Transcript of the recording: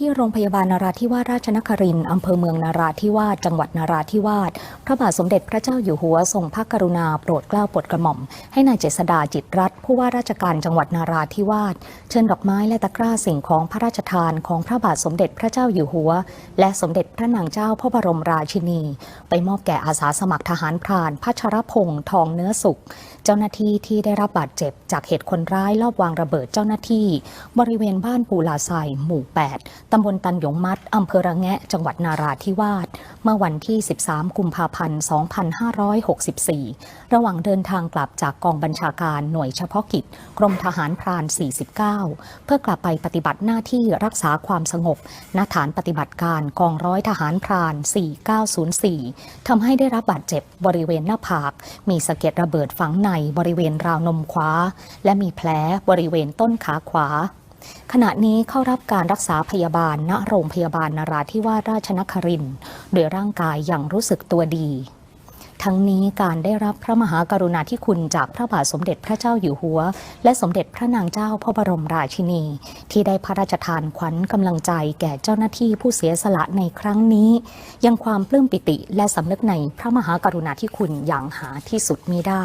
ที่โรงพยาบาลนาราธิวาสราชนครินทร์อำเภอเมืองนาราธิวาสจังหวัดนาราธิวาสพระบาทสมเด็จพระเจ้าอยู่หัวทรงพระกรุณาโปรดเกล้าโปรดกระหม่อม ให้นายเจษดาจิตรรัตน์ผู้ว่าราชการจังหวัดนาราธิวาสเชิญดอกไม้และตะกร้าสิ่งของพระราชทานของพระบาทสมเด็จพระเจ้าอยู่หัว และสมเด็จพระนางเจ้าพระบรมราชินี ไปมอบแก่อาสาสมัครทหารพรานพัชรพงษ์ทองเนื้อสุข เจ้าหน้าที่ที่ได้รับบาดเจ็บ จากเหตุคนร้ายลอบวางระเบิดเจ้าหน้าที่ บริเวณบ้านปูลาไซหมู่ 8 ตำบลตันหยงมัด อำเภอระแงะ จังหวัดนาราธิวาส เมื่อวันที่ 13 กุมภาพันธ์ 2564 ระหว่างเดินทางกลับจากกองบัญชาการหน่วยเฉพาะกิจ กรมทหารพราน 49 เพื่อกลับไปปฏิบัติหน้าที่รักษาความสงบ ณ ฐานปฏิบัติการกองร้อยทหารพราน 4904 ทำให้ได้รับบาดเจ็บบริเวณหน้าผาก มีสะเก็ดระเบิดฝังในบริเวณราวนมขวา และมีแผลบริเวณต้นขาขวา ขณะนี้เข้ารับการรักษาพยาบาลณโรงพยาบาลนาราธิวาสราชนครินทร์โดยร่างกายยังรู้สึกตัวดี ทั้งนี้การได้รับพระมหากรุณาธิคุณจากพระบาทสมเด็จพระเจ้าอยู่หัว และสมเด็จพระนางเจ้าพระบรมราชินี ที่ได้พระราชทานขวัญกำลังใจแก่เจ้าหน้าที่ผู้เสียสละในครั้งนี้ ยังความปลื้มปิติและสำนึกในพระมหากรุณาธิคุณอย่างหาที่สุดมิได้